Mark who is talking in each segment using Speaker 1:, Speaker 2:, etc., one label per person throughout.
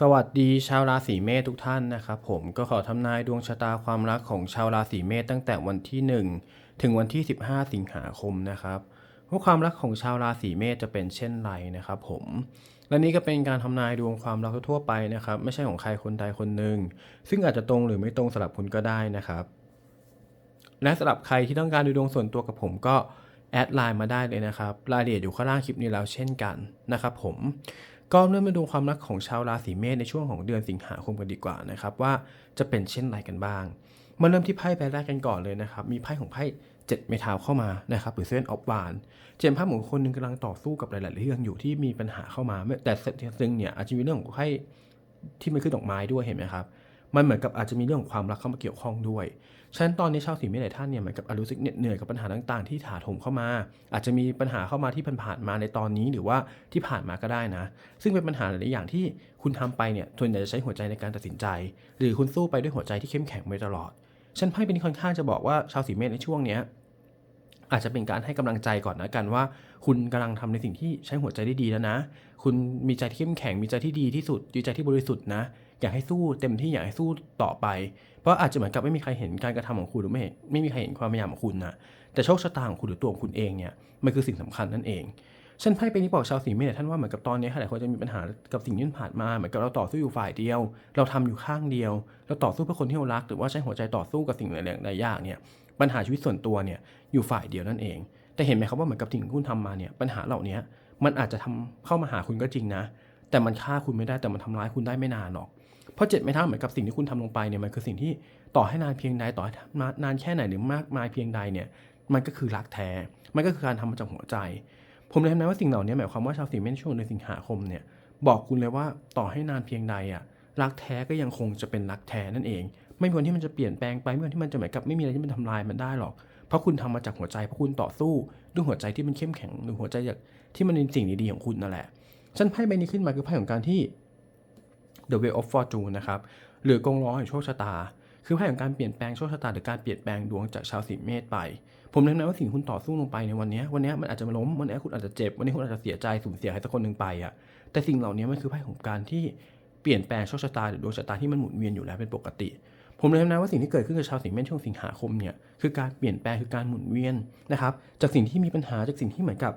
Speaker 1: สวัสดีชาวราศีเมษทุกท่านนะครับผมก็ขอทำนายดวงชะตาความรักของชาวราศีเมษตั้งแต่วันที่ 1 ถึงวันที่ 15 สิงหาคมนะครับว่าความรักของชาวราศีเมษจะเป็นเช่นไรนะครับผมและนี่ก็เป็นการทำนายดวงความรักทั่วไปนะครับไม่ใช่ของใครคนใดคนหนึ่งซึ่งอาจจะตรงหรือไม่ตรงสำหรับคุณก็ได้นะครับ และสำหรับใครที่ต้องการดูดวงส่วนตัวกับผมก็แอดไลน์มาได้เลยนะครับรายละเอียดอยู่ข้างล่างคลิปนี้แล้วเช่นกันนะครับผม ก็เริ่มมาดูความรักของชาวราศีเมษในช่วงของเดือนสิงหาคมกันดีกว่านะครับว่าจะเป็นเช่นไรกันบ้าง มาเริ่มที่ไพ่ใบแรกกันก่อนเลยนะครับ มีไพ่ของไพ่เจ็ดเมทาวเข้ามานะครับหรือเส้นออฟวานเจมภาพของคนหนึ่งกำลังต่อสู้กับหลาย ๆ เรื่องอยู่ที่มีปัญหาเข้ามา แต่ซึ่งเนี่ยอาจจะมีเรื่องของไพ่ที่มันขึ้นดอกไม้ด้วยเห็นไหมครับมันเหมือนกับอาจจะมีเรื่องของความรักเข้ามาเกี่ยวข้องด้วย ฉะนั้นตอนนี้ชาวสีเมษหลายท่านเนี่ยเหมือนกับอารู้สึกเหน็ดเหนื่อยกับปัญหาต่างๆ ที่ถาถมเข้ามา อาจจะมีปัญหาเข้ามาที่ผ่านๆมาในตอนนี้หรือว่าที่ผ่านมาก็ได้นะ ซึ่งเป็นปัญหาหลายอย่างที่คุณทำไปเนี่ยส่วนใหญ่จะใช้หัวใจในการตัดสินใจ หรือคุณสู้ไปด้วยหัวใจที่เข้มแข็งมาตลอดฉันไพ่เป็นค่อนข้างจะบอกว่าชาวสีเมษในช่วงเนี้ยอาจจะเป็นการให้กำลังใจก่อนนะกันว่า คุณกำลังทำในสิ่งที่ใช้หัวใจได้ดีแล้วนะ คุณมีใจที่เข้มแข็งมีใจที่ดีที่สุดมีใจที่บริสุทธิ์นะอยากให้สู้เต็มที่อยากให้สู้ต่อไป เพราะอาจจะเหมือนกับไม่มีใครเห็นการกระทำของคุณหรือไม่เห็นไม่มีใครเห็นความพยายามของคุณนะแต่โชคชะตาของคุณหรือตัวของคุณเองเนี่ยมันคือสิ่งสำคัญนั่นเองฉันไพ่เป็นนี้บอกชาวสีเมษท่านว่าเหมือนกับตอนนี้หลายคนจะมีปัญหากับสิ่งที่ผ่านมาเหมือนกับเราต่อสู้อยู่ฝ่ายเดียว เราทำอยู่ข้างเดียว เราต่อสู้เพื่อคนที่เรารัก หรือว่าใช้หัวใจต่อสู้กับสิ่งหลายๆหลายอย่างเนี่ยปัญหาชีวิตส่วนตัวเนี่ยอยู่ฝ่ายเดียวนั่นเอง แต่เห็นไหมครับว่าเหมือนกับสิ่งที่คุณทำมาเนี่ยปัญหาเหล่านี้ มันอาจจะทำเข้ามาหาคุณก็จริงนะ แต่มันฆ่าคุณไม่ได้แต่มันทำร้ายคุณได้ไม่นานหรอก เพราะเจ็ดไม่เท่าเหมือนกับสิ่งที่คุณทำลงไปเนี่ยมันคือสิ่งที่ต่อให้นานเพียงใดต่อให้นานแค่ไหนหรือมากมายเพียงใดเนี่ยมันก็คือรักแท้ มันก็คือการทำมาจากหัวใจ ผมเลยทำนายว่าสิ่งเหล่านี้หมายความว่าชาวสีเมษช่วงเดือนสิงหาคมเนี่ยบอกคุณเลยว่าต่อให้นานเพียงใดอะรักแท้ก็ยังคงจะเป็นรักแท้นั่นเอง ไม่มีวันที่มันจะเปลี่ยนแปลงไปไม่มีวันที่มันจะเหมือนกับไม่มีอะไรที่มันทำลายมันได้หรอก เพราะคุณทำมาจากหัวใจเพราะคุณต่อสู้ด้วยหัวใจที่มันเข้มแข็งหรือหัวใจจาก ที่มันเป็นสิ่งดีๆของคุณนั่นแหละฉันไพ่ใบนี้ขึ้นมาคือไพ่ของการที่ The Way of Fortune นะครับหรือกงล้อแห่งโชคชะตา คือไพ่ของการเปลี่ยนแปลงโชคชะตาหรือการเปลี่ยนแปลงดวงจากชาวสิงห์เมษไป ผมแนะนำว่าสิ่งที่คุณต่อสู้ลงไปในวันนี้วันนี้มันอาจจะมาล้มวันนี้คุณอาจจะเจ็บวันนี้คุณอาจจะเสียใจสูญเสียใครสักคนหนึ่งไปอะแต่สิ่งเหล่านี้มันคือไพ่ของการที่เปลี่ยนแปลงโชคชะตาหรือดวงชะตาที่มันหมุนเวียนอยู่แล้วเป็นปกติ ผมเลยแนะนำว่าสิ่งที่เกิดขึ้นกับชาวสิงห์เมษช่วงสิงหาคมเนี่ยคือการเปลี่ยนแปลงคือการหมุนเวียนนะครับจากสิ่งที่มีปัญหาจากสิ่งที่เหมือนกับ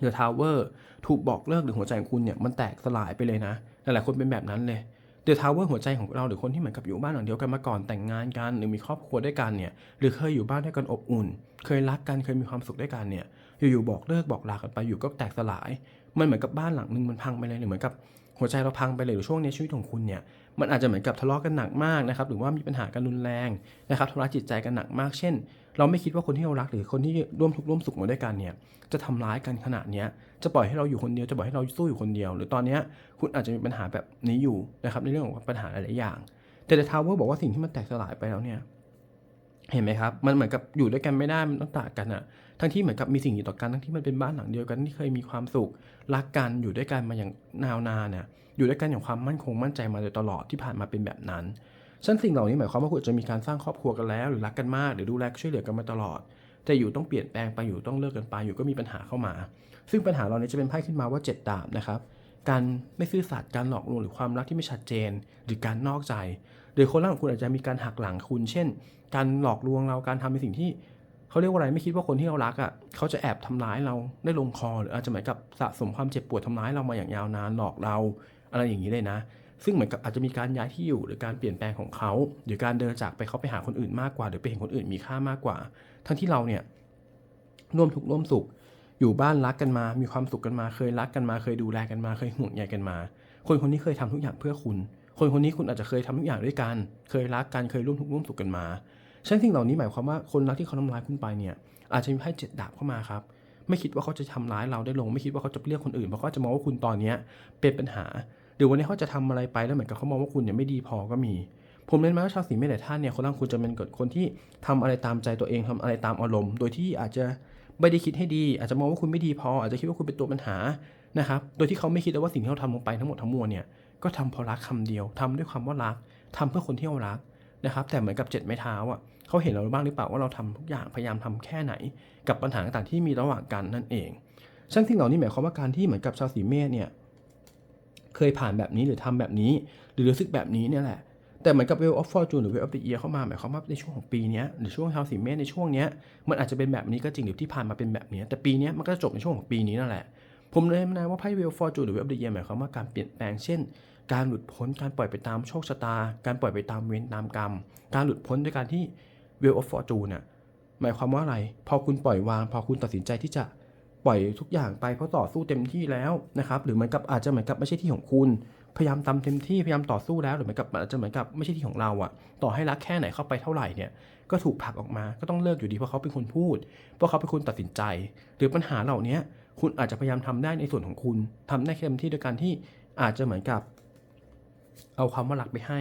Speaker 1: เดอะทาวเวอร์ถูกบอกเลิกหรือหัวใจของคุณเนี่ยมันแตกสลายไปเลยนะ หลายๆคนเป็นแบบนั้นเลยเดอะทาวเวอร์หัวใจของเราหรือคนที่เหมือนกับอยู่บ้านหลังเดียวกันมาก่อนแต่งงานกันหรือมีครอบครัวด้วยกันเนี่ยหรือเคยอยู่บ้านด้วยกันอบอุ่น เคยรักกันเคยมีความสุขด้วยกันเนี่ยอยู่ๆบอกเลิกบอกลากันไปอยู่ก็แตกสลาย มันเหมือนกับบ้านหลังนึงมันพังไปเลยหรือเหมือนกับหัวใจเราพังไปเลยหรือช่วงนี้ชีวิตของคุณเนี่ย มันอาจจะเหมือนกับทะเลาะกันหนักมากนะครับหรือว่ามีปัญหากันรุนแรงนะครับทำร้ายจิตใจกันหนักมาก เช่น เราไม่คิดว่าคนที่เรารักหรือคนที่ร่วมทุกข์ร่วมสุขมาด้วยกันเนี่ยจะทำร้ายกันขนาดนี้จะปล่อยให้เราอยู่คนเดียวจะปล่อยให้เราสู้อยู่คนเดียว หรือตอนนี้คุณอาจจะมีปัญหาแบบนี้อยู่นะครับในเรื่องของปัญหาหลายๆอย่าง แต่เดอะทาวเวอร์บอกว่าสิ่งที่มันแตกสลายไปแล้วเนี่ยเห็นไหมครับ มันเหมือนกับอยู่ด้วยกันไม่ได้ มันต้องต่างกันอะทั้งที่เหมือนกับมีสิ่งอยู่ต่อกัน ทั้งที่มันเป็นบ้านหลังเดียวกันที่เคยมีความสุข รักกันอยู่ด้วยกันมาอย่างนาวนานเนี่ย อยู่ด้วยกันอย่างความมั่นคงมั่นใจมาโดยตลอดที่ผ่านมาเป็นแบบนั้นฉันสิ่งเหล่านี้หมายความว่าคุณจะมีการสร้างครอบครัวกันแล้ว หรือรักกันมากหรือดูแลช่วยเหลือกันมาตลอด แต่อยู่ต้องเปลี่ยนแปลงไปอยู่ต้องเลิกกันไปอยู่ก็มีปัญหาเข้ามา ซึ่งปัญหาเรานี้จะเป็นไพ่ขึ้นมาว่าเจ็ดดาบนะครับการไม่ซื่อสัตย์การหลอกลวงหรือความรักที่ไม่ชัดเจน หรือการนอกใจหรือคนรักของคุณอาจจะมีการหักหลังคุณ เช่น การหลอกลวงเราการทำในสิ่งที่เขาเรียกว่าอะไรไม่คิดว่าคนที่เรารักอะเขาจะแอบทำร้ายเราได้ลงคอหรืออาจจะหมือนกับสะสมความเจ็บปวดทำร้ายเรามาอย่างยาวนานหลอกเรา อะไรอย่างนี้เลยนะ ซึ่งเหมือนกับอาจจะมีการย้ายที่อยู่หรือการเปลี่ยนแปลงของเขา หรือการเดินจากไปเขาไปหาคนอื่นมากกว่า หรือไปเห็นคนอื่นมีค่ามากกว่า ทั้งที่เราเนี่ยร่วมทุกข์ร่วมสุข อยู่บ้านรักกันมา มีความสุขกันมา เคยรักกันมา เคยดูแลกันมา เคยห่วงใยกันมา คนคนนี้เคยทำทุกอย่างเพื่อคุณ คนคนนี้คุณอาจจะเคยทำทุกอย่างด้วยกัน เคยรักกัน เคยร่วมทุกข์ร่วมสุขกันมาฉะนั้นสิ่งเหล่านี้หมายความว่าคนรักที่เขาทำร้ายคุณไปเนี่ย อาจจะมีไพ่เจ็ดดาบเข้ามาครับ ไม่คิดว่าเขาจะทำร้ายเราได้ลง ไม่คิดว่าเขาจะเรียกคนอื่น เพราะเขาจะมองว่าคุณตอนเนี้เป็นปัญหา หรือวันนี้เขาจะทำอะไรไปแล้วเหมือนกับเขามองว่าคุณเนี่ยไม่ดีพอก็มี ผมเน้นมาว่าชาวสีเมษหลายท่านเนี่ยคนรักคุณจะเป็นคนที่ทำอะไรตามใจตัวเองทำอะไรตามอารมณ์ โดยที่อาจจะไม่ได้คิดให้ดี อาจจะมองว่าคุณไม่ดีพอ อาจจะคิดว่าคุณเป็นตัวปัญหานะครับโดยที่เขาไม่คิดเลยว่าสิ่งที่เขาทำลงไปทั้งหมดทั้งมวลเนี่ยก็ทำเพราะรักคำเดียวทำด้วยความว่ารักทำเพื่อคนที่เรารักนะครับแต่เหมือนกับเจ็ดไม้เท้าอะเขาเห็นเราบ้างหรือเปล่าว่าเราทำทุกอย่างพยายามทำแค่ไหน กับปัญหาต่างๆที่มีระหว่างกันนั่นเองซึ่งสิ่งเหล่านี้หมายความว่าการที่เหมือนกับชาวสีเมษเนี่ย เคยผ่านแบบนี้หรือทำแบบนี้ หรือรู้สึกแบบนี้เนี่ยแหละ แต่เหมือนกับ Wheel of Fortune หรือ Wheel of the Year เข้ามาหมายความว่าในช่วงของปีนี้หรือช่วงชาวสีเมษในช่วงนี้มันอาจจะเป็นแบบนี้ก็จริงหรือที่ผ่านมาเป็นแบบนี้แต่ปีนี้มันก็จะจบในช่วงของปีนี้นั่นแหละ ผมเลยนะว่าไพ่ Wheel of Fortune หรือ Wheel of the Year หมายความว่าการเปลี่ยนแปลงเช่นการหลุดพ้นการปล่อยไปตามโชคชะตา การปล่อยไปตามเวรตามกรรม การหลุดพ้นด้วยการที่ Wheel of Fortune น่ะหมายความว่าอะไร พอคุณปล่อยวาง พอคุณตัดสินใจที่จะ ปล่อยทุกอย่างไปเพราะต่อสู้เต็มที่แล้วนะครับหรือเหมือนกับอาจจะเหมือนกับไม่ใช่ที่ของคุณพยายามทำเต็มที่พยายามต่อสู้แล้วหรือเหมือนกับอาจจะเหมือนกับไม่ใช่ที่ของเราอะต่อให้รักแค่ไหนเข้าไปเท่าไหร่เนี่ยก็ถูกผลักออกมาก็ต้องเลิกอยู่ดีเพราะเขาเป็นคนพูด เพราะเขาเป็นคนตัดสินใจ หรือปัญหาเหล่านี้คุณอาจจะพยายามทำได้ในส่วนของคุณทำได้เต็มที่โดยการที่อาจจะเหมือนกับ เอาความว่ารักไปให้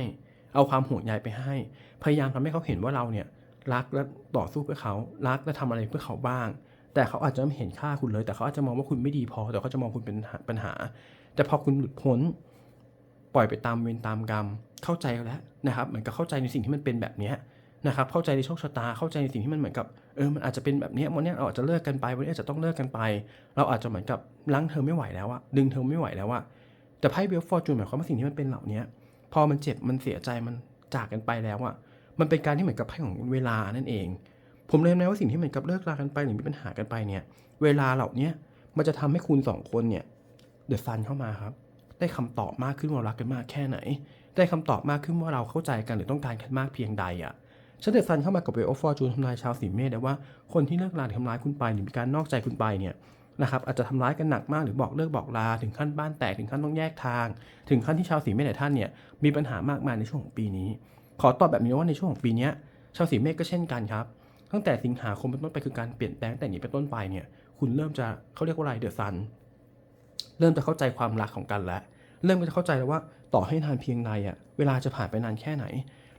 Speaker 1: เอาความห่วงใยไปให้ พยายามทำให้เขาเห็นว่าเราเนี่ยรักและต่อสู้เพื่อเขารักและทำอะไรเพื่อเขาบ้าง แต่เขาอาจจะไม่เห็นค่าคุณเลย แต่เขาอาจจะมองว่าคุณไม่ดีพอ แต่เขาจะมองคุณเป็นปัญหา แต่พอคุณหลุดพ้นปล่อยไปตามเวรตามกรรม เข้าใจแล้วนะครับ เหมือนกับเข้าใจในสิ่งที่มันเป็นแบบนี้นะครับ เข้าใจในโชคชะตา เข้าใจในสิ่งที่มันเหมือนกับ เออ มันอาจจะเป็นแบบนี้วันนี้เราอาจจะเลิกกันไป วันนี้อาจจะต้องเลิกกันไป เราอาจจะเหมือนกับลังเธอไม่ไหวแล้วอะดึงเธอไม่ไหวแล้วอะแต่ไพ่เบลฟอร์จูนหมายความว่าสิ่งที่มันเป็นเหล่านี้พอมันเจ็บ มันเสียใจ มันจากกันไปแล้วอะมันเป็นการที่เหมือนกับไพ่ของเวลานั่นเอง ผมเลยนะว่าสิ่งที่เหมือนกับเลิกรากันไปหรือมีปัญหากันไปเนี่ย เวลาเหล่านี้มันจะทำให้คุณสองคนเนี่ยเดอะซันเข้ามาครับ ได้คำตอบมากขึ้นว่ารักกันมากแค่ไหน ได้คำตอบมากขึ้นว่าเราเข้าใจกันหรือต้องการกันมากเพียงใดอะฉันเดอะซันเข้ามากับเวลฟอร์จูนทำลายชาวสีเมษได้ว่าคนที่เลิกลาหรือทำร้ายคุณไปหรือมีการนอกใจคุณไปเนี่ยนะครับอาจจะทำร้ายกันหนักมากหรือบอกเลิกบอกลาถึงขั้นบ้านแตกถึงขั้นต้องแยกทาง ถึงขั้นที่ชาวสีเมษหลายท่านเนี่ยมีปัญหามากมายในช่วงของปีนี้ ขอตอบแบบนี้ว่าในช่วงของปีนี้ชาวสีเมษก็เช่นกันครับ ตั้งแต่สิงหาคมเป็นต้นไปคือการเปลี่ยนแปลงแต่นี้เป็นต้นไปเนี่ย คุณเริ่มจะเขาเรียกว่าอะไรเดอะซันเริ่มจะเข้าใจความรักของกันแล้ว เริ่มจะเข้าใจแล้วว่าต่อให้นานเพียงใดอะเวลาจะผ่านไปนานแค่ไหน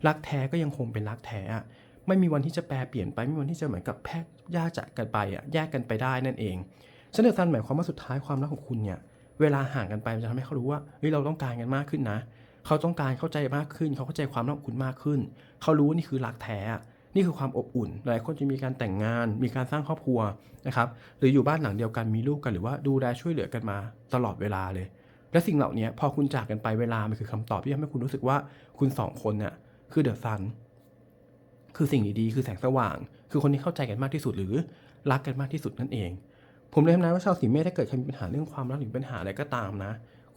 Speaker 1: รักแท้ก็ยังคงเป็นรักแท้อะไม่มีวันที่จะแปรเปลี่ยนไปไม่มีวันที่จะเหมือนกับแพกแยกจากกันไปอะแยกกันไปได้นั่นเองฉันเดอะซันหมายความว่าสุดท้ายความรักของคุณเนี่ยเวลาห่างกันไปมันจะทำให้เขารู้ว่าเฮ้ยเราต้องการกันมากขึ้นนะ เขาต้องการเข้าใจมากขึ้น เขาเข้าใจความรักของคุณมากขึ้น เขารู้ว่านี่คือรักแท้ นี่คือความอบอุ่น หลายคนจะมีการแต่งงาน มีการสร้างครอบครัวนะครับหรืออยู่บ้านหลังเดียวกันมีลูกกันหรือว่าดูแลช่วยเหลือกันมาตลอดเวลาเลย และสิ่งเหล่านี้พอคุณจากกันไปเวลามันคือคำตอบที่ทำให้คุณรู้สึกว่าคุณสองคนเนี่ยคือเดอะซันคือสิ่งดีๆคือแสงสว่าง คือคนที่เข้าใจกันมากที่สุดหรือรักกันมากที่สุดนั่นเอง ผมเลยทำนายว่าชาวสีเมษถ้าเกิดใครมีปัญหาเรื่องความรักหรือปัญหาอะไรก็ตามนะ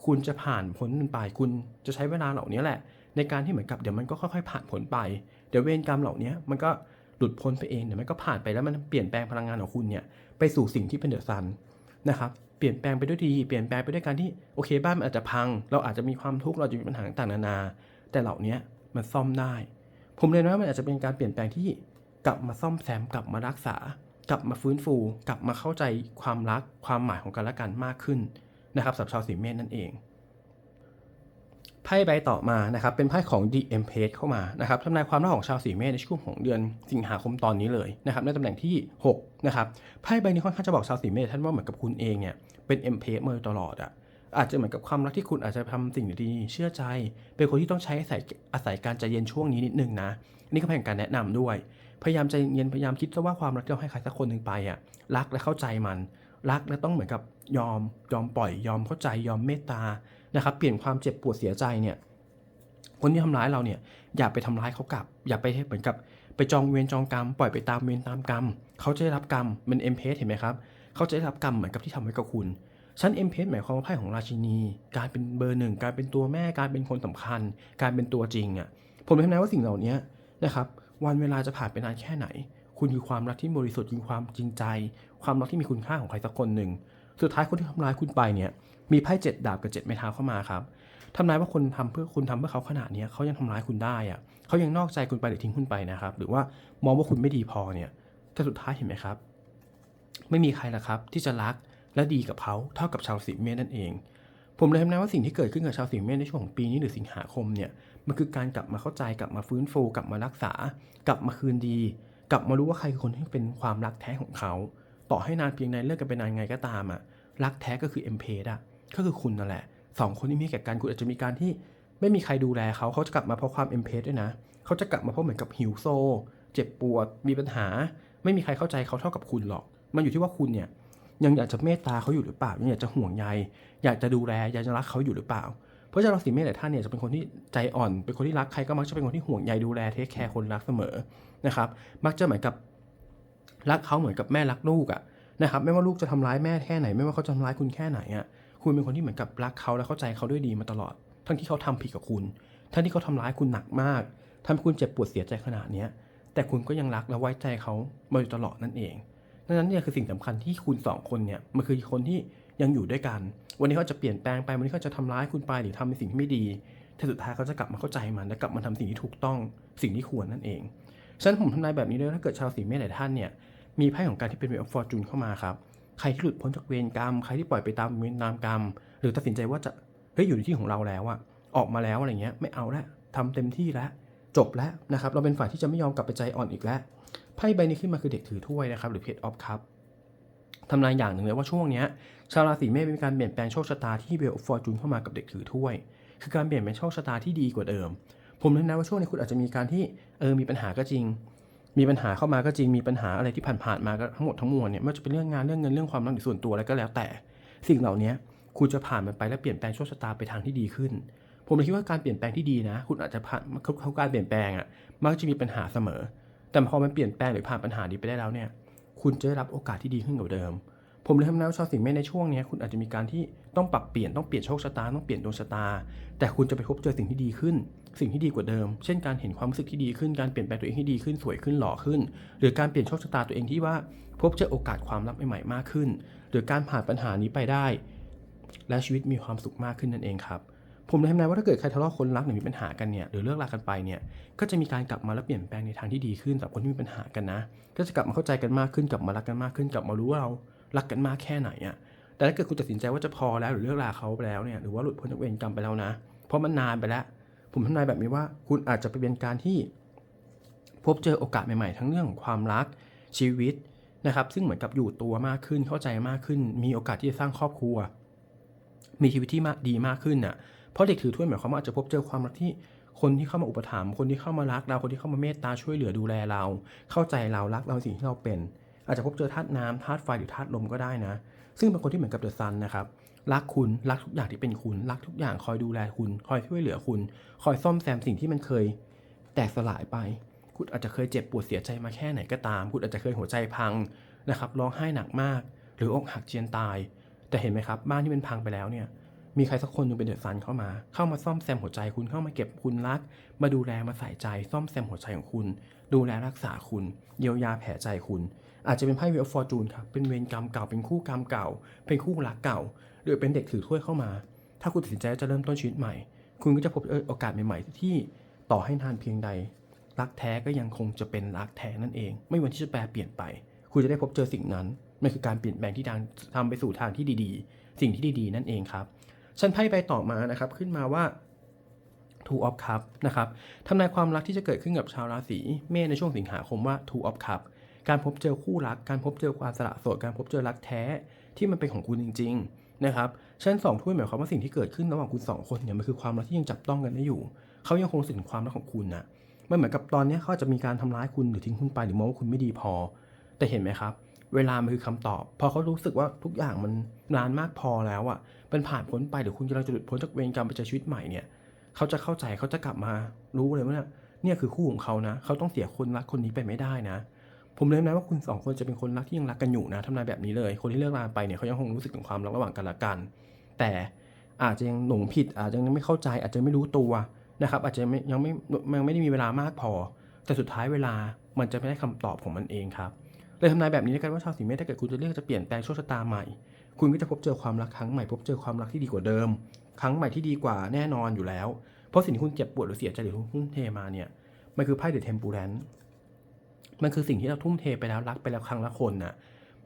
Speaker 1: คุณจะผ่านพ้นมันไปคุณจะใช้เวลาเหล่านี้แหละ ในการที่เหมือนกับเดี๋ยวมันก็ค่อยๆ ผ่านผลไป เดี๋ยวเวรกรรมเหล่านี้มันก็หลุดพ้นไปเองเดี๋ยวมันก็ผ่านไปแล้วมันเปลี่ยนแปลงพลังงานของคุณเนี่ยไปสู่สิ่งที่เป็นเดอะซันนะครับเปลี่ยนแปลงไปด้วยดีเปลี่ยนแปลงไปด้วยการที่โอเคบ้านมันอาจจะพัง เราอาจจะมีความทุกข์เราจะมีปัญหาต่างๆนานา แต่เหล่านี้มันซ่อมได้ ผมเรียนว่ามันอาจจะเป็นการเปลี่ยนแปลงที่กลับมาซ่อมแซมกลับมารักษา กลับมาฟื้นฟู กลับมาเข้าใจความรักความหมายของกันและกันมากขึ้นนะครับสำหรับชาวสีเมษนั่นเอง ไพ่ใบต่อมานะครับเป็นไพ่ของ The Empress เข้ามานะครับทำนายความรักของชาวสีเมษในช่วงของเดือนสิงหาคมตอนนี้เลยนะครับในตำแหน่งที่6นะครับไพ่ใบนี้ค่อนข้างจะบอกชาวสีเมษท่านว่าเหมือนกับคุณเองเนี่ยเป็น Empress มาโดยตลอดอะอาจจะเหมือนกับความรักที่คุณอาจจะทำสิ่งดีๆเชื่อใจ เป็นคนที่ต้องใช้อาศัยอาศัยการใจเย็นช่วงนี้นิดนึงนะนี่ก็เป็นการแนะนำด้วย พยายามใจเย็นพยายามคิดซะว่าความรักที่เราให้ใครสักคนหนึ่งไปอะรักและเข้าใจมัน รักและต้องเหมือนกับยอมยอมปล่อยยอมเข้าใจยอมเมตตานะครับ เปลี่ยนความเจ็บปวดเสียใจเนี่ยคนที่ทำร้ายเราเนี่ยอย่าไปทำร้ายเขากลับ อย่าไปเหมือนกับไปจองเวรจองกรรมปล่อยไปตามเวรตามกรรมเขาจะได้รับกรรมเป็นเอ็มเพสเห็นไหมครับเขาจะได้รับกรรมเหมือนกับที่ทำไว้กับคุณชั้นเอ็มเพสหมายความว่าไพ่ของราชินี การเป็นเบอร์หนึ่งการเป็นตัวแม่การเป็นคนสำคัญ การเป็นตัวจริงอะผมเลยทำนายว่าสิ่งเหล่านี้นะครับวันเวลาจะผ่านไปนานแค่ไหน คุณคือความรักที่บริสุทธิ์คือความจริงใจ ความรักที่มีคุณค่าของใครสักคนหนึ่ง สุดท้ายคนที่ทำร้ายคุณไปเนี่ย มีไพ่เจ็ดดาบกับเจ็ดไม้เท้าเข้ามาครับทำนายว่าคนทำเพื่อคุณทำเพื่อเขาขนาดนี้เขายังทำร้ายคุณได้อะเขายังนอกใจคุณไปหรือทิ้งคุณไปนะครับ หรือว่ามองว่าคุณไม่ดีพอเนี่ยแต่สุดท้ายเห็นไหมครับ ไม่มีใครละครับ ที่จะรักและดีกับเขาเท่ากับชาวสิงเมษนั่นเอง ผมเลยทำนายว่าสิ่งที่เกิดขึ้นกับชาวสิงเมษในช่วงของปีนี้หรือสิงหาคมเนี่ยมันคือการกลับมาเข้าใจกลับมาฟื้นฟูกลับมารักษา กลับมาคืนดี กลับมารู้ว่าใครคือคนที่เป็นความรักแท้ของเขา ต่อให้นานเพียงใดเลิกกันไปนานไงก็ตามอะรักแท้ก็คือเอ็มเพดอะก็คือคุณนั่นแหละสองคนที่มีแก่กันคุณอาจจะมีการที่ไม่มีใครดูแลเขาเขาจะกลับมาเพราะความเอ็มเพดด้วยนะเขาจะกลับมาเพราะเหมือนกับหิวโซ เจ็บปวดมีปัญหา ไม่มีใครเข้าใจเขาเท่ากับคุณหรอก มันอยู่ที่ว่าคุณเนี่ยยังอยากจะเมตตาเขาอยู่หรือเปล่ายังอยากจะห่วงใย อยากจะดูแลอยากจะรักเขาอยู่หรือเปล่า เพราะชาวราศีเมษหลายท่านเนี่ยจะเป็นคนที่ใจอ่อน เป็นคนที่รักใครก็มักจะเป็นคนที่ห่วงใยดูแลเทคแคร์คนรักเสมอนะครับ มักจะเหมือนกับรักเขาเหมือนกับแม่รักลูกอะนะครับไม่ว่าลูกจะทำร้ายแม่แค่ไหน ไม่ว่าเขาจะทำร้ายคุณแค่ไหนอะคุณเป็นคนที่เหมือนกับรักเขาและเข้าใจเขาด้วยดีมาตลอด ทั้งที่เขาทำผิดกับคุณ ทั้งที่เขาทำร้ายคุณหนักมากทำให้คุณเจ็บปวดเสียใจขนาดเนี้ยแต่คุณก็ยังรักและไว้ใจเขามาโดยตลอดนั่นเองดังนั้นเนี่ยคือสิ่งสำคัญที่คุณสองคนเนี่ยมันคือคนที่ยังอยู่ด้วยกัน วันนี้เขาจะเปลี่ยนแปลงไป วันนี้เขาจะทำร้ายคุณไปหรือทำในสิ่งที่ไม่ดี แต่สุดท้ายเขาจะกลับมาเข้าใจมัน และกลับมาทำสิ่งที่ถูกต้อง สิ่งที่ควรนั่นเอง ฉะนั้นผมทำนายแบบนี้เลยถ้าเกิดชาวสีเมษหลายท่านเนี่ย มีไพ่ของการที่เป็นเวอฟอร์จูนเข้ามาครับ ใครที่หลุดพ้นจากเวรกรรม ใครที่ปล่อยไปตามเวรตามกรรม หรือตัดสินใจว่าจะ เฮ้ยอยู่ในที่ของเราแล้วอะออกมาแล้วอะไรเงี้ย ไม่เอาล้วทำเต็มที่แล้ว จบแล้วนะครับ เราเป็นฝ่ายที่จะไม่ยอมกลับไปใจอ่อนอีกแล้ว ไพ่ใบนี้ขึ้นมาคือเด็กถือถ้วยนะครับ หรือเพจออฟคัพ ทำนายอย่างหนึ่งเลยว่าช่วงนี้ชาวราศีเมษมีการเปลี่ยนแปลงโชคชะตาที่เวลฟอร์จูนเข้ามากับเด็กถือถ้วย คือการเปลี่ยนเป็นโชคชะตาที่ดีกว่าเดิม ผมแนะนำว่าช่วงนี้คุณอาจจะมีการที่เออมีปัญหาก็จริง มีปัญหาเข้ามาก็จริงมีปัญหาอะไรที่ผ่านๆมาก็ทั้งหมดทั้งมวลเนี่ยไม่ว่าจะเป็นเรื่องงานเรื่องเงินเรื่องความรักหรือส่วนตัวอะไรก็แล้วแต่ สิ่งเหล่านี้คุณจะผ่านมันไปและเปลี่ยนแปลงโชคชะตาไปทางที่ดีขึ้นผมเลยคิดว่าการเปลี่ยนแปลงที่ดีนะ คุณอาจจะผ่านเขาเขาการเปลี่ยนแปลงอะมักจะมีปัญหาเสมอ แต่พอมันเปลี่ยนแปลงหรือผ่านปัญหานี้ไปได้แล้วเนี่ย คุณจะได้รับโอกาสที่ดีขึ้นกว่าเดิม ผมเลยทำนายว่าชาวสิงห์เมษในช่วงนี้คุณอาจจะมีการที่ต้องปรับเปลี่ยนต้องเปลี่ยนโชคชะตาต้องเปลี่ยนดวงชะตา แต่คุณจะไปพบเจอสิ่งที่ดีขึ้น สิ่งที่ดีกว่าเดิม เช่นการเห็นความรู้สึกที่ดีขึ้นการเปลี่ยนแปลงตัวเองให้ดีขึ้นสวยขึ้นหล่อขึ้น หรือการเปลี่ยนโชคชะตาตัวเองที่ว่า พบเจอโอกาสความลับใหม่ๆมากขึ้น หรือการผ่านปัญหานี้ไปได้ และชีวิตมีความสุขมากขึ้นนั่นเองครับ ผมเลยทำนายว่าถ้าเกิดใครทะเลาะคนรักหรือมีปัญหากันเนี่ยหรือเลิกรากันไปเนี่ยก็จะมีการกลับมาและเปลี่ยนแปลงในทางที่ดีขึ้นสำหรับคนที่มีปัญหากันนะ ก็จะกลับมาเข้าใจกันมากขึ้นกลับมารักกันมากขึ้นกลับมารู้ว่าเรารักกันมากแค่ไหนอะแต่ถ้าเกิดคุณตัดสินใจว่าจะพอแล้วหรือเลิกราเขาไปแล้วเนี่ยหรือว่าหลุดพ้นจากเวรกรรมไปแล้วนะ เพราะมันนานไปแล้ว ผมทำนายแบบนี้ว่าคุณอาจจะไปเป็นการที่ พบเจอโอกาสใหม่ๆ ทั้งเรื่องของความรักชีวิตนะครับ ซึ่งเหมือนกับอยู่ตัวมากขึ้นเข้าใจมากขึ้น มีโอกาสที่จะสร้างครอบครัว มีชีวิตที่ดีมากขึ้นน่ะ เพราะเด็กถือถ้วยหมายความว่าอาจจะพบเจอความรักที่คนที่เข้ามาอุปถัมภ์คนที่เข้ามารักเราคนที่เข้ามาเมตตาช่วยเหลือดูแลเรา เข้าใจเรารักเราสิ่งที่เราเป็น อาจจะพบเจอธาตุน้ำธาตุไฟหรือธาตุลมก็ได้นะ ซึ่งเป็นคนที่เหมือนกับเดอะซันนะครับรักคุณรักทุกอย่างที่เป็นคุณรักทุกอย่างคอยดูแลคุณ คอยช่วยเหลือคุณ คอยซ่อมแซมสิ่งที่มันเคย แตกสลายไป คุณอาจจะเคยเจ็บปวดเสียใจมาแค่ไหนก็ตาม คุณอาจจะเคยหัวใจพังนะครับร้องไห้หนักมาก หรืออกหักเจียนตาย แต่เห็นไหมครับบ้านที่มันพังไปแล้วเนี่ย มีใครสักคนหนึงเป็นเดือดซันเข้ามา เข้ามาซ่อมแซมหัวใจคุณเข้ามาเก็บคุณรัก มาดูแลมาใส่ใจซ่อมแซมหัวใจของคุณ ดูแลรักษาคุณ เยียวยาแผลใจคุณ อาจจะเป็นไพ่เวลฟอร์จูนครับเป็นเวรกรรมเก่าเป็นคู่กรรมเก่า เป็นคู่รักเก่า หรือเป็นเด็กถือถ้วยเข้ามา ถ้าคุณตัดสินใจจะเริ่มต้นชีวิตใหม่ คุณก็จะพบโอกาสใหม่ๆ ที่ต่อให้นานเพียงใด รักแท้ก็ยังคงจะเป็นรักแท้นั่นเอง ไม่วันที่จะแปลเปลี่ยนไป คุณจะได้พบเจอสิ่งนั้นมันคือการเปลี่ยนแปลงที่ทางทำไปสู่ทางที่ดีๆ สิ่งที่ดีๆ นั่นเองครับ ฉันไพ่ใบต่อมานะครับขึ้นมาว่า Two of Cup นะครับทำนายความรักที่จะเกิดขึ้นกับชาวราศีเมษในช่วงสิงหาคมว่า Two of Cup การพบเจอคู่รัก การพบเจอความสละโสด การพบเจอรักแท้ที่มันเป็นของคุณจริง ๆ นะครับฉันสองถ้วยหมายความว่าสิ่งที่เกิดขึ้นระหว่างคุณสองคนเนี่ยมันคือความรักที่ยังจับต้องกันได้อยู่ เขายังคงรู้สึกถึงความรักของคุณนะมันเหมือนกับตอนนี้เขาจจะมีการทำร้ายคุณหรือทิ้งคุณไปหรือมองว่าคุณไม่ดีพอ แต่เห็นไหมครับ เวลามันคือคำตอบ พอเขารู้สึกว่าทุกอย่างมันนานมากพอแล้วอะ่ะเป็นผ่านพ้นไปหรือคุณกำลังจะหลุดพ้นจากเวรกรรมไปเจอชีวิตใหม่เนี่ยเขาจะเข้าใจเขาจะกลับมารู้เลยว่าเนี่ยเนี่ยคือคู่ของเขานะ เขาต้องเสียคนรักคนนี้ไปไม่ได้นะ ผมเลยนะว่าคุณสองคนจะเป็นคนรักที่ยังรักกันอยู่นะทำนายแบบนี้เลย คนที่เลิกราไปเนี่ยเขายังคงรู้สึกถึงความรักระหว่างกันละกัน แต่อาจจะยังหลงผิด อาจจะยังไม่เข้าใจ อาจจะไม่รู้ตัวนะครับอาจจะไม่ยังไม่ยังไม่ได้มีเวลามากพอ แต่สุดท้ายเวลามันจะไม่ได้คำตอบของมันเองครับ เลยทำนายแบบนี้แล้วกันว่าชาวสิงห์เมษถ้าเกิดคุณจะเลือกจะเปลี่ยนแปลงโชคชะตาใหม่ คุณก็จะพบเจอความรักครั้งใหม่พบเจอความรักที่ดีกว่าเดิม ครั้งใหม่ที่ดีกว่าแน่นอนอยู่แล้ว เพราะสิ่งที่คุณเจ็บปวดหรือเสียใจหรือทุ่มเทมาเนี่ยมันคือไพ่เดอะเทมปูแรนมันคือสิ่งที่เราทุ่มเทไปแล้วรักไปแล้วครั้งละคนน่ะ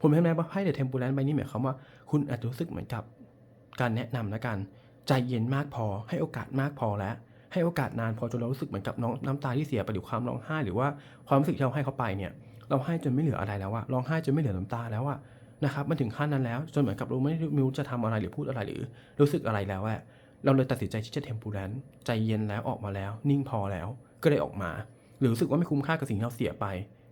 Speaker 1: ผมทำนายว่าไพ่เดอะเทมปูแรนใบนี้หมายความว่าคุณอาจจะรู้สึกเหมือนกับการแนะนำแล้วกันใจเย็นมากพอให้โอกาสมากพอแล้ว ให้โอกาสนานพอจนเรารู้สึกเหมือนกับน้องน้ำตาที่เสียไปหรือความร้องไห้หรือว่าความรู้สึกที่เราให้เขาไปเนี่ย เราให้จนไม่เหลืออะไรแล้วอะร้องไห้จนไม่เหลือน้ำตาแล้วอะนะครับมันถึงขั้นนั้นแล้วจนเหมือนกับเราไม่รู้จะทำอะไรหรือพูดอะไรหรือ รู้สึกอะไรแล้วอะเราเลยตัดสินใจที่จะเทมปูแลนใจเย็นแล้วออกมาแล้ว นิ่งพอแล้วก็เลยออกมา หรือรู้สึกว่าไม่คุ้มค่ากับสิ่งที่เราเสียไป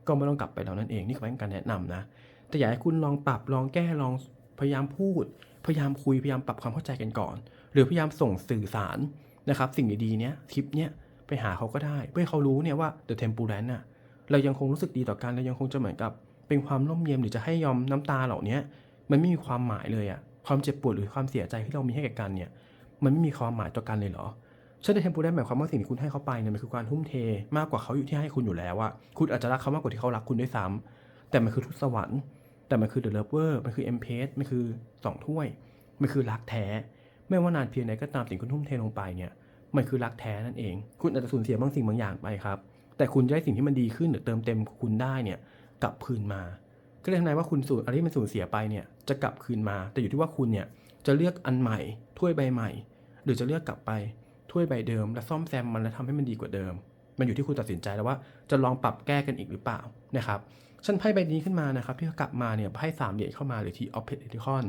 Speaker 1: ก็ไม่ต้องกลับไปแล้วนั่นเองนี่คือเป็นการแนะนำนะ แต่อยากให้คุณลองปรับลองแก้ลองพยายามพูด พยายามคุยพยายามปรับความเข้าใจกันก่อน หรือพยายามส่งสื่อสารนะครับสิ่งดีๆเนี้ยคลิปเนี้ยไปหาเขาก็ได้ เพื่อเขารู้เนี่ยว่า The Temperance น่ะ เรายังคงรู้สึกดีต่อกันเรายังคงจะเหมือนกับ เป็นความร่มเย็นหรือจะให้ยอมน้ำตาเหล่านี้มันไม่มีความหมายเลยอะความเจ็บปวดหรือความเสียใจที่เรามีให้แก่กันเนี่ย มันไม่มีความหมายต่อกันเลยเหรอเช่นในเทมปูได้หมายความว่าสิ่งที่คุณให้เขาไปเนี่ยมันคือการทุ่มเทมากกว่าเขาอยู่ที่ให้คุณอยู่แล้วอะคุณอาจจะรักเขามากกว่าที่เขารักคุณด้วยซ้ำแต่มันคือทุตสวรรค์ แต่มันคือเดอะเลิฟเวอร์มันคือเอ็มเพสมันคือสองถ้วย มันคือรักแท้ ไม่ว่านานเพียงไหนก็ตามสิ่งคุณทุ่มเทลงไปเนี่ย มันคือรักแท้นั่นเอง คุณอาจจะสูญเสียบางสิ่งบางอย่างไปครับ แต่คุณจะได้สิ่งที่มันดีขึ้นหรือเติมเต็มคุณได้เนี่ยกลับคืนมา ก็เลยทำนายว่าคุณสูญอะไรที่มันสูญเสียไปเนี่ยจะกลับคืนมา แต่อยู่ที่ว่าคุณเนี่ยจะเลือกอันใหม่ถ้วยใบใหม่ หรือจะเลือกกลับไปถ้วยใบเดิม และซ่อมแซมมันและทำให้มันดีกว่าเดิม มันอยู่ที่คุณตัดสินใจแล้วว่าจะลองปรับแก้กันอีกหรือเปล่านะครับฉันไพ่ใบนี้ขึ้นมานะครับที่กลับมาเนี่ยไพ่สามเหรียญเข้ามาหรือที่ออฟเพนติคอน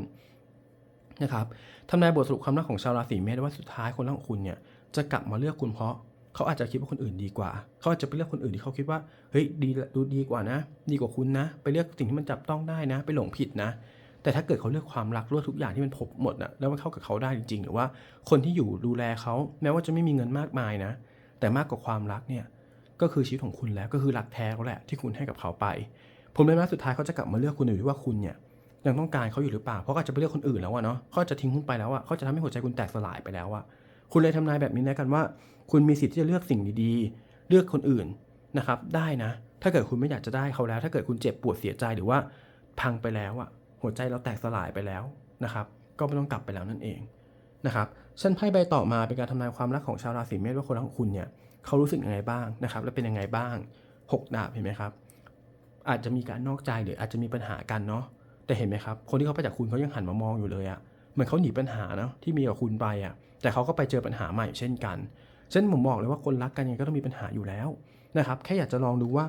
Speaker 1: นะครับทำนายบทสรุปความรักของชาวราศีเมษว่าสุดท้ายคนรักของคุณเนี่ยจะกลับมาเลือกคุณเพราะ เขาอาจจะคิดว่าคนอื่นดีกว่า เขาอาจจะไปเลือกคนอื่นที่เขาคิดว่า เฮ้ยดีดูดีกว่านะ ดีกว่าคุณนะ ไปเลือกสิ่งที่มันจับต้องได้นะ ไปหลงผิดนะ แต่ถ้าเกิดเขาเลือกความรักเลือกทุกอย่างที่มันพบหมดนะแล้วมันเข้ากับเขาได้จริงๆ หรือว่าคนที่อยู่ดูแลเขาแม้ว่าจะไม่มีเงินมากมายนะ แต่มากกว่าความรักเนี่ย ก็คือชีวิตของคุณแล้ว ก็คือรักแท้เขาแหละที่คุณให้กับเขาไป ผมเลยนะสุดท้ายเขาจะกลับมาเลือกคุณอยู่ที่ว่าคุณเนี่ยยังต้องการเขาอยู่หรือเปล่า เพราะเขาจะไปเลือกคนอื่นแล้วอะเนาะเขาจะทิ้งคุณไปแล้วอะเขาจะทำให้หัวใจคุณแตกสลายไปแล้วอะคุณเลยทำนายแบบนี้นะกันว่า คุณมีสิทธิ์ที่จะเลือกสิ่งดีๆ เลือกคนอื่นนะครับได้นะ ถ้าเกิดคุณไม่อยากจะได้เขาแล้ว ถ้าเกิดคุณเจ็บปวดเสียใจหรือว่าพังไปแล้วอะหัวใจเราแตกสลายไปแล้วนะครับก็ไม่ต้องกลับไปแล้วนั่นเองนะครับฉันไพ่ใบต่อมาเป็นการทำนายความรักของชาวราศีเมษว่าคนรักของคุณเนี่ยเขารู้สึกยังไงบ้างนะครับและเป็นยังไงบ้างหกดาบเห็นไหมครับ อาจจะมีการนอกใจหรืออาจจะมีปัญหากันเนาะแต่เห็นไหมครับคนที่เขาไปจากคุณเขายังหันมามองอยู่เลยอะเหมือนเขาหนีปัญหาเนาะที่มีกับคุณไปอะแต่เขาก็ไปเจอปัญหาใหม่เช่นกัน เช่นผมบอกเลยว่าคนรักกันยังไงก็ต้องมีปัญหาอยู่แล้วนะครับแค่อยากจะลองดูว่า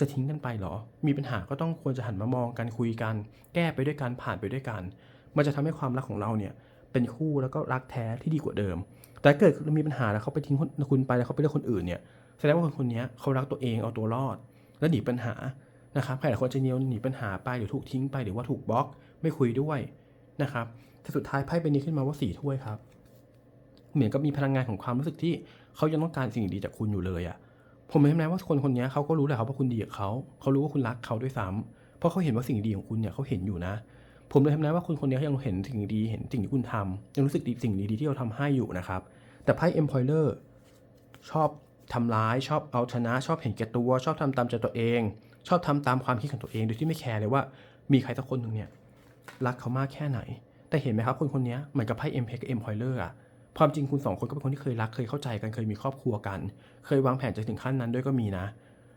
Speaker 1: จะทิ้งกันไปหรอ มีปัญหาก็ต้องควรจะหันมามองกันคุยกัน แก้ไปด้วยกันผ่านไปด้วยกัน มันจะทำให้ความรักของเราเนี่ยเป็นคู่แล้วก็รักแท้ที่ดีกว่าเดิม แต่เกิดมีปัญหาแล้วเขาไปทิ้งคุณไปแล้วเขาไปเลือกคนอื่นเนี่ยแสดงว่าคนคนนี้เขารักตัวเองเอาตัวรอด และหนีปัญหานะครับใครหลายคนจะเนียวหนีปัญหาไปหรือถูกทิ้งไปหรือว่าถูกบล็อก ไม่คุยด้วยนะครับแต่สุดท้ายไพ่ใบนี้ขึ้นมาว่าสี่ถ้วยครับ เหมือนกับมีพลังงานของความรู้สึกที่เขายังต้องการสิ่งดีจากคุณอยู่เลยอะ่ะผมไม่แม้ว่าคนคนนี้เขาก็รู้แหละครับว่าคุณดีกับเขาเขารู้ว่าคุณรักเขาด้วยซ้ำเพราะเขาเห็นว่าสิ่งดีของคุณเนี่ยเขาเห็นอยู่นะ ผมเลยทำนายว่าคนคนนี้เขายังเห็นสิ่งดีเห็นสิ่งที่คุณทำยังรู้สึกดีสิ่งดีๆที่เราทำให้อยู่นะครับ แต่ไพ่ Employer ชอบทำร้ายชอบเอาชนะ ชอบเห็นแก่ตัวชอบทำตามใจตัวเอง ชอบทำตามความคิดของตัวเองโดยที่ไม่แคร์เลยว่ามีใครสักคนหนึ่งเนี่ยรักเขามากแค่ไหน แต่เห็นไหมครับคนคนนี้เหมือนกับไพ่เอ็มเพกับเอ็มพอยเลอร์อะ ความจริงคุณสองคนก็เป็นคนที่เคยรักเคยเข้าใจกันเคยมีครอบครัวกัน เคยวางแผนจะถึงขั้นนั้นด้วยก็มีนะ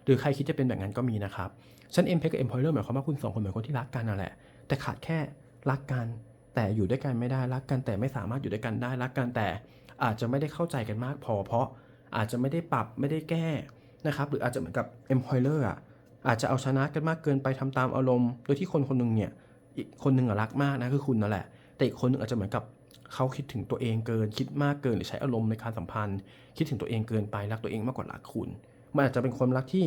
Speaker 1: หรือใครคิดจะเป็นแบบนั้นก็มีนะครับฉันเอ็มเพกับเอ็มพอยเลอร์หมายความว่าคุณสองคนเหมือนคนที่รักกันนั่นแหละแต่ขาดแค่รักกันแต่อยู่ด้วยกันไม่ได้รักกันแต่ไม่สามารถอยู่ด้วยกันได้รักกันแต่อาจจะไม่ได้เข้าใจกันมากพอ เพราะอาจจะไม่ได้ปรับไม่ได้แก้นะครับหรืออาจจะเหมือนกับ employer อะอาจจะเอาชนะกันมากเกินไปทำตามอารมณ์ โดยที่คนคนหนึ่งเนี่ยอีกคนหนึ่งรักมากนะคือคุณนั่นแหละ แต่อีกคนหนึงอาจจะเหมือนกับ เขาคิดถึงตัวเองเกิน คิดมากเกินหรือใช้อารมณ์ในการสัมพันธ์ คิดถึงตัวเองเกินไปรักตัวเองมากกว่ารักคุณ มันอาจจะเป็นความรักที่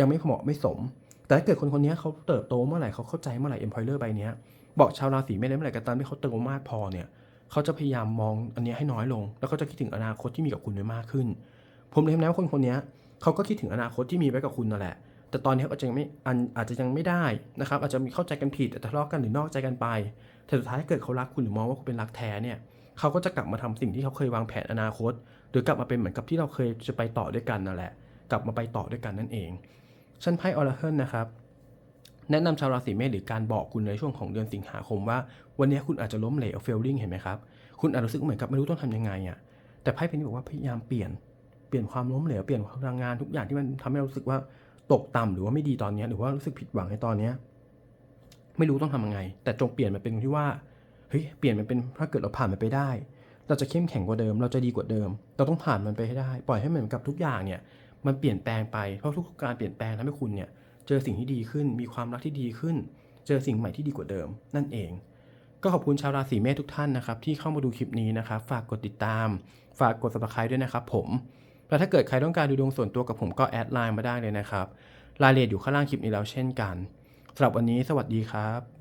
Speaker 1: ยังไม่เหมาะไม่สม แต่ถ้าเกิดคนคนนี้เขาเติบโตเมื่อไหร่เขาเข้าใจเมื่อไหร่ employer ใบนี้บอกชาวราศีเมษเมื่อไหร่ก็ตามที่เขาเติบโตมากพอเนี่ยเขาจะพยายามมองอันนี้ให้น้อยลง แล้วก็จะคิดถึงอนาคตที่มีกับคุณไว้มากขึ้น ผมเลยทำนายว่าคนคนนี้เขาก็คิดถึงอนาคตที่มีไว้กับคุณนั่นแหละ แต่ตอนนี้อาจจะยังไม่อาจจะยังไม่ได้นะครับ อาจจะมีเข้าใจกันผิดแต่ทะเลาะกันหรือนอกใจกันไป แต่สุดท้ายเกิดเขารักคุณหรือมองว่าคุณเป็นรักแท้เนี่ยเขาก็จะกลับมาทำสิ่งที่เขาเคยวางแผนอนาคต หรือกลับมาเป็นเหมือนกับที่เราเคยจะไปต่อด้วยกันนั่นแหละ กลับมาไปต่อด้วยกันนั่นเองชั้นไพ่ออร์เคิลนะครับแนะนำชาวราศีเมษหรือการบอกคุณในช่วงของเดือนสิงหาคมว่า วันนี้คุณอาจจะล้มเหลว failing เห็นไหมครับ คุณอาจรู้สึกเหมือนกับไม่รู้ต้องทำยังไงอะแต่ไพ่เป็นนี้บอกว่าพยายามเปลี่ยนเปลี่ยนความล้มเหลวเปลี่ยนพลังงานทุกอย่างที่มันทำให้เรารู้สึกว่า ตกต่ำหรือว่าไม่ดีตอนนี้หรือว่ารู้สึกผิดหวังในตอนนี้ไม่รู้ต้องทำยังไง แต่จงเปลี่ยนมันเป็นที่ว่าเฮ้ยเปลี่ยนมันเป็นถ้าเกิดเราผ่านมันไปได้ เราจะเข้มแข็งกว่าเดิม เราจะดีกว่าเดิม เราต้องผ่านมันไปให้ได้ ปล่อยให้มันเหมือนกับทุกอย่างเนี่ยมันเปลี่ยนแปลงไปเพราะทุกการเปลี่ยนแปลงทำให้คุณเนี่ยเจอสิ่งที่ดีขึ้น มีความรักที่ดีขึ้น เจอสิ่งใหม่ที่ดีกว่าเดิม นั่นเอง ก็ขอบคุณชาวราศีเมษทุกท่านนะครับที่เข้ามาดูคลิปนี้นะครับฝากกดติดตาม ฝากกด subscribe ด้วยนะครับผม แล้วถ้าเกิดใครต้องการดูดวงส่วนตัวกับผมก็แอดไลน์มาได้เลยนะครับ รายละเอียดอยู่ข้างล่างคลิปนี้แล้วเช่นกันสำหรับวันนี้สวัสดีครับ